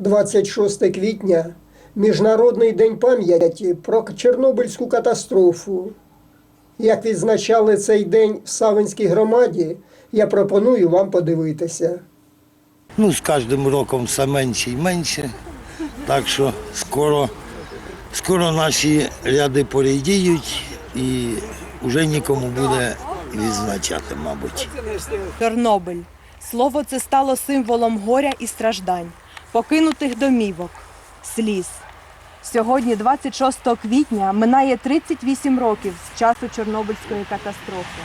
26 квітня Міжнародний день пам'яті про Чорнобильську катастрофу. Як відзначали цей день в Савинській громаді, я пропоную вам подивитися. Ну, з кожним роком все менше і менше. Так що скоро, скоро наші ряди порідіють і вже нікому буде відзначати, мабуть. Чорнобиль. Слово це стало символом горя і страждань, покинутих домівок, сліз. Сьогодні, 26 квітня, минає 38 років з часу Чорнобильської катастрофи.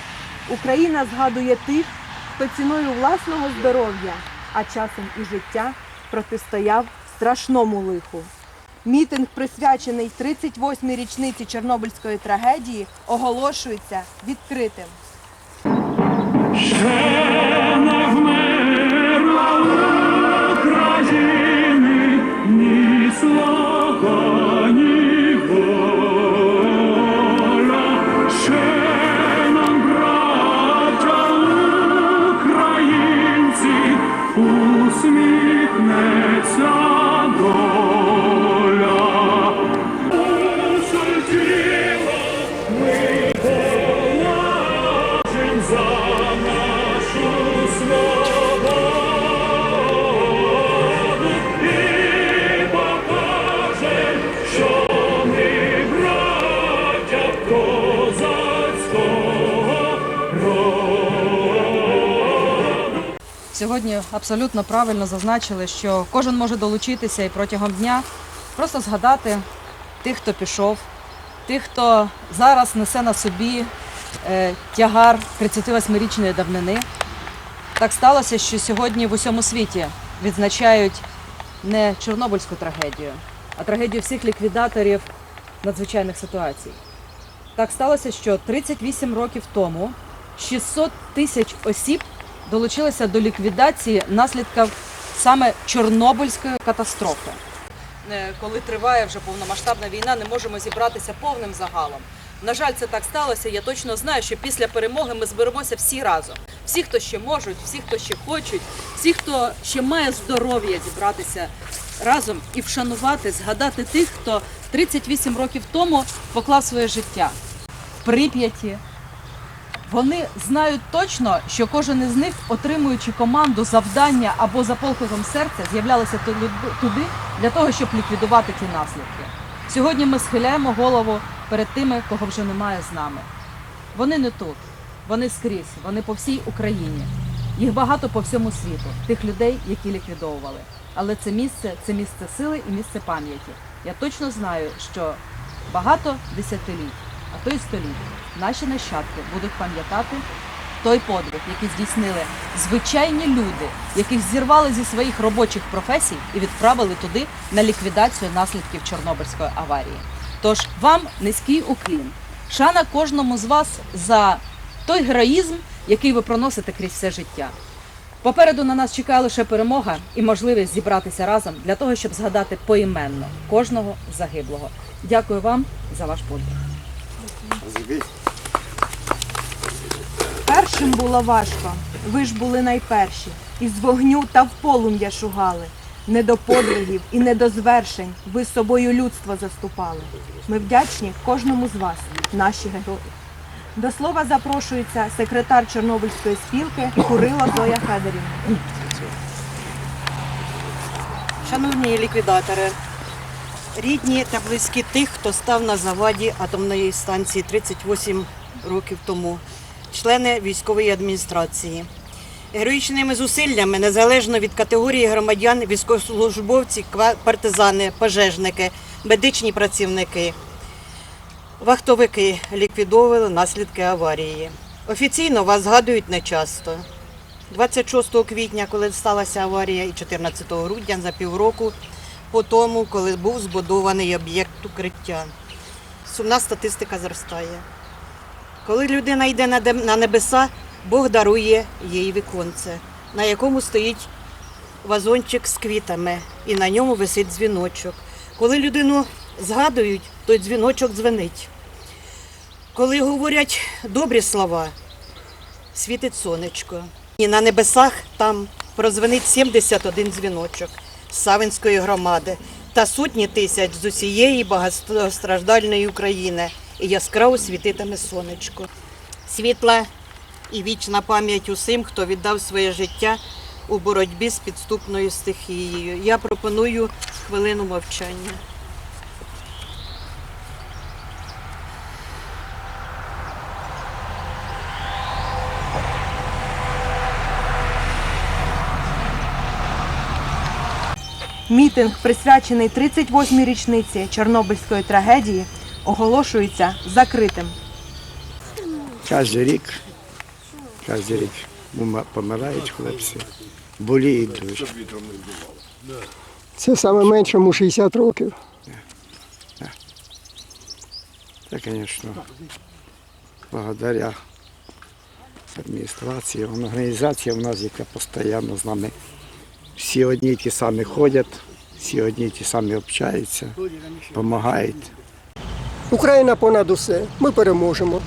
Україна згадує тих, хто ціною власного здоров'я, а часом і життя протистояв страшному лиху. Мітинг, присвячений 38-й річниці Чорнобильської трагедії, оголошується відкритим. Сьогодні абсолютно правильно зазначили, що кожен може долучитися і протягом дня просто згадати тих, хто пішов, тих, хто зараз несе на собі е, тягар 38-річної давнини. Так сталося, що сьогодні в усьому світі відзначають не Чорнобильську трагедію, а трагедію всіх ліквідаторів надзвичайних ситуацій. Так сталося, що 38 років тому 600 тисяч осіб долучилися до ліквідації наслідків саме Чорнобильської катастрофи. Е, Коли триває вже повномасштабна війна, не можемо зібратися повним загалом. На жаль, це так сталося. Я точно знаю, що після перемоги ми зберемося всі разом. Всі, хто ще можуть, всі, хто ще хочуть, всі, хто ще має здоров'я зібратися разом і вшанувати, згадати тих, хто 38 років тому поклав своє життя Прип'яті, вони знають точно, що кожен із них, отримуючи команду, завдання або за покликом серця, з'являлися туди для того, щоб ліквідувати ті наслідки. Сьогодні ми схиляємо голову перед тими, кого вже немає з нами. Вони не тут, вони скрізь, вони по всій Україні. Їх багато по всьому світу, тих людей, які ліквідовували. Але це місце це місце сили і місце пам'яті. Я точно знаю, що багато десятиліть, а то й століть наші нащадки будуть пам'ятати той подвиг, який здійснили звичайні люди, яких зірвали зі своїх робочих професій і відправили туди на ліквідацію наслідків Чорнобильської аварії. Тож вам низький уклін. Шана кожному з вас за той героїзм, який ви проносите крізь все життя. Попереду на нас чекає лише перемога і можливість зібратися разом для того, щоб згадати поіменно кожного загиблого. Дякую вам за ваш подвиг. Першим було важко, ви ж були найперші, із вогню та в полум'я шугали. Не до подвигів і не до звершень ви з собою людство заступали. Ми вдячні кожному з вас, наші герої. До слова запрошується секретар Чорнобильської спілки Курило Зоя Федорівна. Шановні ліквідатори, рідні та близькі тих, хто став на заваді атомної станції 38 років тому, члени військової адміністрації. Героїчними зусиллями, незалежно від категорії громадян, військовослужбовці, партизани, пожежники, медичні працівники, вахтовики ліквідовували наслідки аварії. Офіційно вас згадують нечасто. 26 квітня, коли сталася аварія, і 14 грудня за півроку по тому, коли був збудований об'єкт укриття. Сумна статистика зростає. Коли людина йде на небеса, Бог дарує їй віконце, на якому стоїть вазончик з квітами, і на ньому висить дзвіночок. Коли людину згадують, той дзвіночок дзвенить. Коли говорять добрі слова, світить сонечко. І на небесах там прозвенить 71 дзвіночок. Савинської громади та сотні тисяч з усієї багатостраждальної України. І яскраво світитиме сонечко. Світла і вічна пам'ять усім, хто віддав своє життя у боротьбі з підступною стихією. Я пропоную хвилину мовчання. Мітинг, присвячений 38-й річниці Чорнобильської трагедії, оголошується закритим. Кожен рік, кожен рік помирають хлопці, боліють дуже. Це саме меншому 60 років. Це, звісно, благодаря адміністрації, організація в нас, яка постійно з нами. Всі одні ті самі ходять, всі одні ті самі общаються, допомагають. Україна понад усе. Ми переможемо.